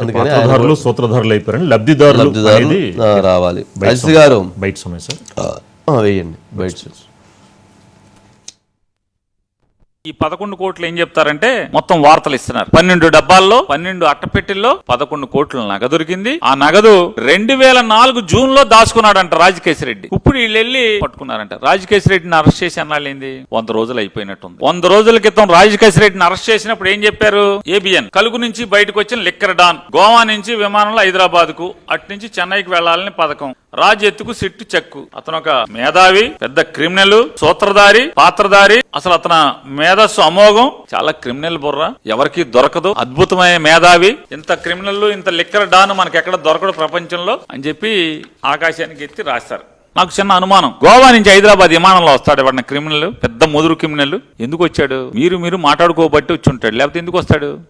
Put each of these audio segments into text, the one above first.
అందుకని పాత్రధారులు సూత్రధారులు అయిపోయారని లబ్ధిదారులు లబ్ధిదారులు రావాలి. అజిత్ గారు. బయట సమయం సార్ వేయండి. బయట ఈ పదకొండు కోట్లు ఏం చెప్తారంటే మొత్తం వార్తలు ఇస్తున్నారు. పన్నెండు డబ్బాల్లో పన్నెండు అట్టపెట్టెల్లో పదకొండు కోట్ల నగదు దొరికింది. ఆ నగదు రెండు వేల నాలుగు జూన్లో దాచుకున్నాడంట రాజకేశ్ రెడ్డి ఇప్పుడు వీళ్ళు వెళ్ళి పట్టుకున్నారంట. రాజకేశ్ రెడ్డిని అరెస్ట్ చేసి అన్నాళ్ళేంది వంద రోజులు అయిపోయినట్టుంది. వంద రోజుల క్రితం రాజకేశ్ రెడ్డిని అరెస్ట్ చేసినప్పుడు ఏం చెప్పారు? ఏబిఎన్ కలుగు నుంచి బయటకు వచ్చిన లిక్కర్ డాన్ గోవా నుంచి విమానంలో హైదరాబాద్కు అటు నుంచి చెన్నైకి వెళ్ళాలని పథకం. రాజెత్తుకు సిట్టు చెక్కు. అతను ఒక మేధావి పెద్ద క్రిమినల్ సూత్రధారి పాత్రధారి. అసలు అతను మేధస్సు అమోఘం. చాలా క్రిమినల్ బుర్ర. ఎవరికి దొరకదు. అద్భుతమైన మేధావి. ఇంత క్రిమినల్ ఇంత లిక్కర్ డాన్ మనకి ఎక్కడ దొరకదు ప్రపంచంలో అని చెప్పి ఆకాశానికి ఎత్తి రాస్తారు నాకు చిన్న అనుమానం. గోవా నుంచి హైదరాబాద్ విమానంలో వస్తాడు ఎవరిన క్రిమినల్ పెద్ద ముదురు క్రిమినల్. ఎందుకు వచ్చాడు? మీరు మీరు మాట్లాడుకోబట్టి వచ్చి ఉంటాడు. లేకపోతే ఎందుకు వస్తాడు?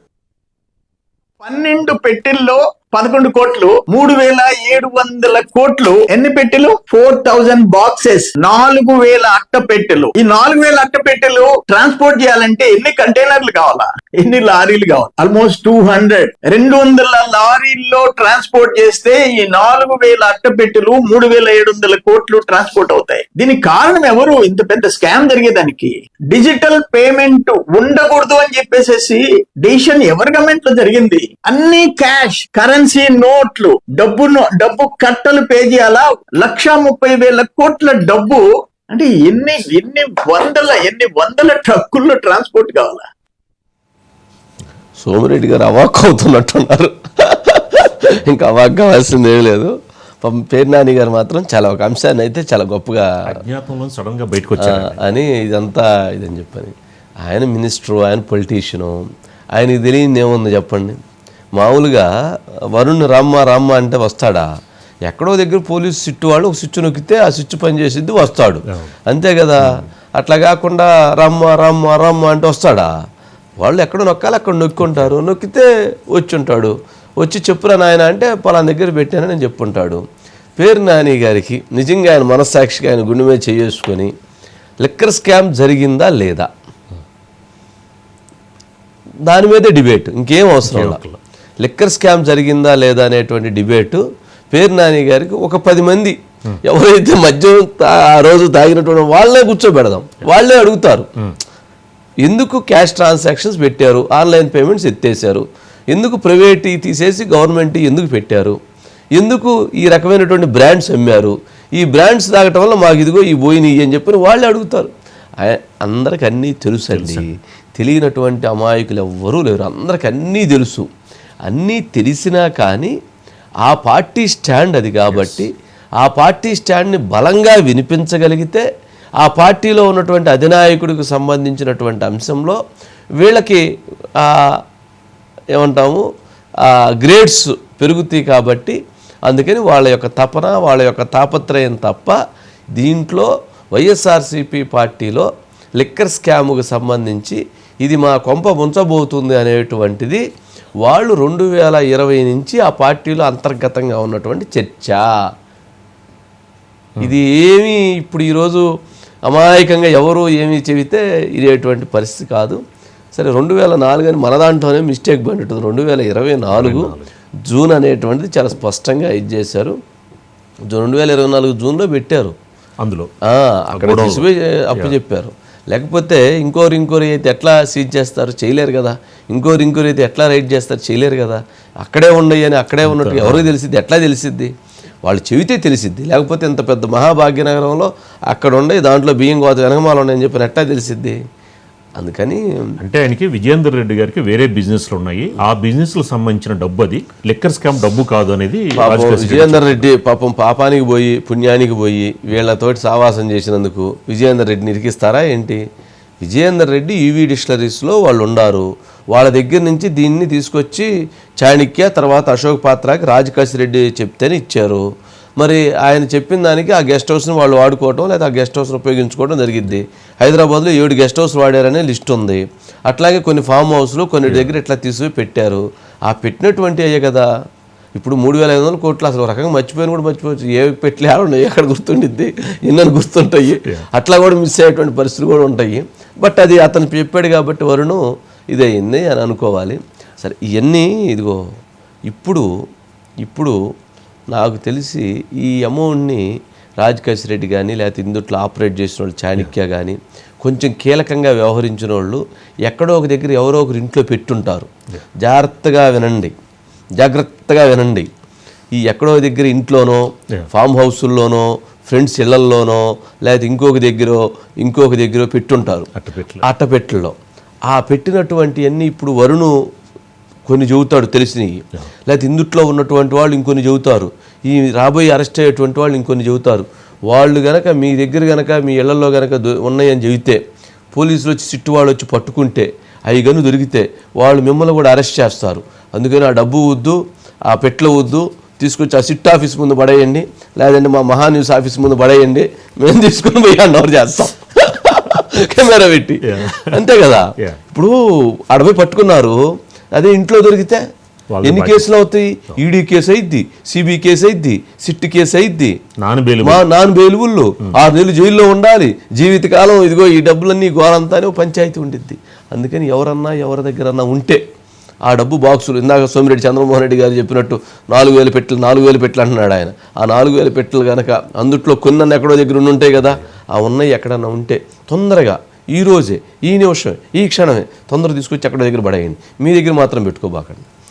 పన్నెండు పెట్టెల్లో పదకొండు కోట్లు మూడు వేల ఏడు వందల కోట్లు. ఎన్ని పెట్టెలు? Four thousand boxes. నాలుగు వేల అట్ట పెట్టెలు. ఈ నాలుగు వేల అట్ట పెట్టెలు ట్రాన్స్పోర్ట్ చేయాలంటే ఎన్ని కంటైనర్లు కావాలా? ఎన్ని లారీలు కావాలి? Almost two hundred. రెండు వందల లారీల్లో ట్రాన్స్పోర్ట్ చేస్తే ఈ నాలుగు వేల అట్ట పెట్టెలు మూడు వేల ఏడు వందల కోట్లు ట్రాన్స్పోర్ట్ అవుతాయి. దీనికి కారణం ఎవరు? ఇంత పెద్ద స్కామ్ జరిగేదానికి. డిజిటల్ పేమెంట్ ఉండకూడదు అని చెప్పేసేసి డిసిషన్ ఎవరి గవర్నమెంట్లో జరిగింది? అన్ని క్యాష్ కరెన్సీ నోట్లు డబ్బు నో- డబ్బు కట్టలు పే చేయాలా? లక్ష ముప్పై వేల కోట్ల డబ్బు అంటే ఎన్ని ఎన్ని వందల ఎన్ని వందల ట్రక్కుల్లో ట్రాన్స్పోర్ట్ కావాలా? సోమిరెడ్డి గారు అవాక్ అవుతున్నట్టున్నారు. ఇంకా అవాక్ కావాల్సింది ఏం లేదు. పేరు నాని గారు మాత్రం చాలా ఒక అంశాన్ని అయితే చాలా గొప్పగా అజ్ఞాతంలో సడన్గా బయటకు అని ఇదంతా ఇదని చెప్పని. ఆయన మినిస్టరు ఆయన పొలిటీషియను ఆయనకి తెలియదు ఏముంది చెప్పండి? మామూలుగా వరుణ్ రామ్మ రామ్మ అంటే వస్తాడా? ఎక్కడో దగ్గర పోలీసు సిట్టు వాళ్ళు ఒక స్విచ్ నొక్కితే ఆ స్విచ్ పని చేసిద్ది వస్తాడు అంతే కదా? అట్లా కాకుండా రమ్మ రమ్మ రమ్మ అంటే వస్తాడా? వాళ్ళు ఎక్కడ నొక్కాలి అక్కడ నొక్కుంటారు. నొక్కితే వచ్చి ఉంటాడు వచ్చి చెప్పురా నాయన అంటే పలానా దగ్గర పెట్టానని నేను చెప్పుంటాడు. పేరు నాని గారికి నిజంగా ఆయన మనస్సాక్షిగా ఆయన గుండె మీద చేసుకొని లిక్కర్ స్కామ్ జరిగిందా లేదా? దాని మీదే డిబేట్. ఇంకేం అవసరం లిక్కర్ స్కామ్ జరిగిందా లేదా అనేటువంటి డిబేటు. పేరు నాని గారికి ఒక పది మంది ఎవరైతే మద్యం ఆ రోజు తాగినటువంటి వాళ్ళే కూర్చోబెడదాం. వాళ్ళే అడుగుతారు. ఎందుకు క్యాష్ ట్రాన్సాక్షన్స్ పెట్టారు? ఆన్లైన్ పేమెంట్స్ ఎత్తేసారు ఎందుకు ప్రైవేట్ తీసేసి గవర్నమెంట్ ఎందుకు పెట్టారు? ఎందుకు ఈ రకమైనటువంటి బ్రాండ్స్ అమ్మారు? ఈ బ్రాండ్స్ తాగటం వల్ల మాకు ఇదిగో ఈ పోయినాయి అని చెప్పి వాళ్ళే అడుగుతారు. అందరికి అన్నీ తెలుసు అండి తెలియనటువంటి అమాయకులు ఎవ్వరూ లేరు. అందరికి అన్నీ తెలుసు. అన్నీ తెలిసినా కానీ ఆ పార్టీ స్టాండ్ అది కాబట్టి ఆ పార్టీ స్టాండ్ని బలంగా వినిపించగలిగితే ఆ పార్టీలో ఉన్నటువంటి అధినాయకుడికి సంబంధించినటువంటి అంశంలో వీళ్ళకి ఏమంటాము గ్రేడ్స్ పెరుగుతాయి కాబట్టి అందుకని వాళ్ళ యొక్క తపన వాళ్ళ యొక్క తాపత్రయం తప్ప దీంట్లో వైఎస్ఆర్సీపీ పార్టీలో లిక్కర్ స్కాముకు సంబంధించి ఇది మా కొంప ముంచబోతుంది అనేటువంటిది వాళ్ళు రెండు వేల ఇరవై నుంచి ఆ పార్టీలో అంతర్గతంగా ఉన్నటువంటి చర్చ. ఇది ఏమీ ఇప్పుడు ఈరోజు అమాయకంగా ఎవరు ఏమి చెబితే ఇదేటువంటి పరిస్థితి కాదు. సరే రెండు వేల నాలుగు అని మన దాంట్లోనే మిస్టేక్ పడినట్టుంది. రెండు వేల ఇరవై నాలుగు జూన్ అనేటువంటిది చాలా స్పష్టంగా ఇది చేశారు. రెండు వేల ఇరవై నాలుగు జూన్లో పెట్టారు. అందులో. అక్కడ అప్పు చెప్పారు. లేకపోతే ఇంకోరు ఇంకోరు అయితే ఎట్లా సీజ్ చేస్తారు? చేయలేరు కదా. ఇంకోరు ఇంకోరు అయితే ఎట్లా రైడ్ చేస్తారు? చేయలేరు కదా. అక్కడే ఉండయి అని అక్కడే ఉన్నట్టు ఎవరికి తెలిసిద్ది? ఎట్లా తెలిసిద్ది? వాళ్ళు చెబితే తెలిసిద్ది. లేకపోతే ఇంత పెద్ద మహాభాగ్యనగరంలో అక్కడ ఉండే దాంట్లో బియ్యం కోత వెనకమాల ఉన్నాయని చెప్పి ఎట్లా తెలిసిద్ది? అందుకని అంటే ఆయనకి విజయేందర్ రెడ్డి గారికి వేరే బిజినెస్లు ఉన్నాయి. ఆ బిజినెస్లకు సంబంధించిన డబ్బు అది. లిక్కర్ స్కామ్ డబ్బు కాదు అనేది విజయేందర్ రెడ్డి పాపం పాపానికి పోయి పుణ్యానికి పోయి వీళ్ళతోటి సావాసం చేసినందుకు విజయేందర్ రెడ్డిని ఇరికిస్తారా ఏంటి? విజయేందర్ రెడ్డి ఈవీ డిస్టలరీస్లో వాళ్ళు ఉండారు. వాళ్ళ దగ్గర నుంచి దీన్ని తీసుకొచ్చి చాణిక్య తర్వాత అశోక్ పాత్రకి రాజకాశి రెడ్డి చెప్తేనే ఇచ్చారు. మరి ఆయన చెప్పిన దానికి ఆ గెస్ట్ హౌస్ని వాళ్ళు వాడుకోవటం లేదా ఆ గెస్ట్ హౌస్ని ఉపయోగించుకోవడం జరిగింది హైదరాబాద్లో ఏడు గెస్ట్ హౌస్ వాడారనే లిస్ట్ ఉంది. అట్లాగే కొన్ని ఫామ్ హౌస్లు కొన్ని దగ్గర ఇట్లా తీసుకుని పెట్టారు. ఆ పెట్టినటువంటి అయ్యే కదా. ఇప్పుడు మూడు వేల ఐదు వందల కోట్లు అసలు రకంగా మర్చిపోయిన కూడా మర్చిపోవచ్చు. ఏ పెట్లు ఉన్నాయి ఎక్కడ గుర్తుండిద్ది. ఎన్నని గుర్తుంటాయి. అట్లా కూడా మిస్ అయ్యేటువంటి పరిస్థితులు కూడా ఉంటాయి. బట్ అది అతను చెప్పాడు కాబట్టి వరుణు ఇది అయింది అని అనుకోవాలి. సరే ఇవన్నీ ఇదిగో ఇప్పుడు ఇప్పుడు నాకు తెలిసి ఈ అమౌంట్ని రాజకేశ్ రెడ్డి కానీ లేకపోతే ఇందుట్లో ఆపరేట్ చేసిన వాళ్ళు చాణక్య కానీ కొంచెం కీలకంగా వ్యవహరించిన వాళ్ళు ఎక్కడో ఒక దగ్గర ఎవరో ఒకరు ఇంట్లో పెట్టుంటారు. జాగ్రత్తగా వినండి. జాగ్రత్తగా వినండి. ఈ ఎక్కడో దగ్గర ఇంట్లోనో ఫామ్ హౌసుల్లోనో ఫ్రెండ్స్ ఇళ్ళల్లోనో లేకపోతే ఇంకొక దగ్గర ఇంకొక దగ్గర పెట్టుంటారు. అట్టపెట్టెలు. ఆ పెట్టినటువంటి అన్ని ఇప్పుడు వరుణు కొన్ని చెబుతాడు తెలిసినవి. లేకపోతే ఇందుట్లో ఉన్నటువంటి వాళ్ళు ఇంకొన్ని చెబుతారు. ఈ రాబోయే అరెస్ట్ అయ్యేటువంటి వాళ్ళు ఇంకొన్ని చెబుతారు. వాళ్ళు గనక మీ దగ్గర గనక మీ ఇళ్ళలో గనక ఉన్నాయని చెబితే పోలీసులు వచ్చి సిట్టు వాళ్ళు వచ్చి పట్టుకుంటే అవి గను దొరికితే వాళ్ళు మిమ్మల్ని కూడా అరెస్ట్ చేస్తారు. అందుకని ఆ డబ్బు వద్దు ఆ పెట్ల వద్దు తీసుకొచ్చి ఆ సిట్ ఆఫీస్ ముందు పడేయండి లేదంటే మా మహా న్యూస్ ఆఫీస్ ముందు పడేయండి మేము తీసుకుని పోయి ఓవర్ చేస్తాం. కెమెరా పెట్టి. అంతే కదా. ఇప్పుడు అడవి పట్టుకున్నారు అదే ఇంట్లో దొరికితే ఎన్ని. కేసులు అవుతాయి? ఈడీ కేసు అయిద్ది సిబి కేసు అయిద్ది సిట్ కేసు అయిద్ది. నాన్ బెయిల్ మా నాన్ బెయిలుబుల్లు. ఆరు నెలలు జైల్లో ఉండాలి. జీవితకాలం ఇదిగో ఈ డబ్బులన్నీ గోరంతా అని ఓ పంచాయతీ ఉండిద్ది. అందుకని ఎవరన్నా ఎవరి దగ్గరన్నా ఉంటే ఆ డబ్బు బాక్సులు ఇందాక సోమిరెడ్డి చంద్రమోహన్ రెడ్డి గారు చెప్పినట్టు నాలుగు వేల పెట్టెలు నాలుగు వేల పెట్టెలు అంటున్నాడు ఆయన. ఆ నాలుగు వేల పెట్టెలు కనుక అందుట్లో కొన్ని ఎక్కడో దగ్గర ఉండి ఉంటాయి కదా ఆ ఉన్నాయి ఎక్కడన్నా ఉంటే తొందరగా ఈ రోజే ఈ నిమిషం ఈ క్షణమే తొందర తీసుకొచ్చి అక్కడ దగ్గర పడేయండి. మీ దగ్గర మాత్రం పెట్టుకోబాకండి.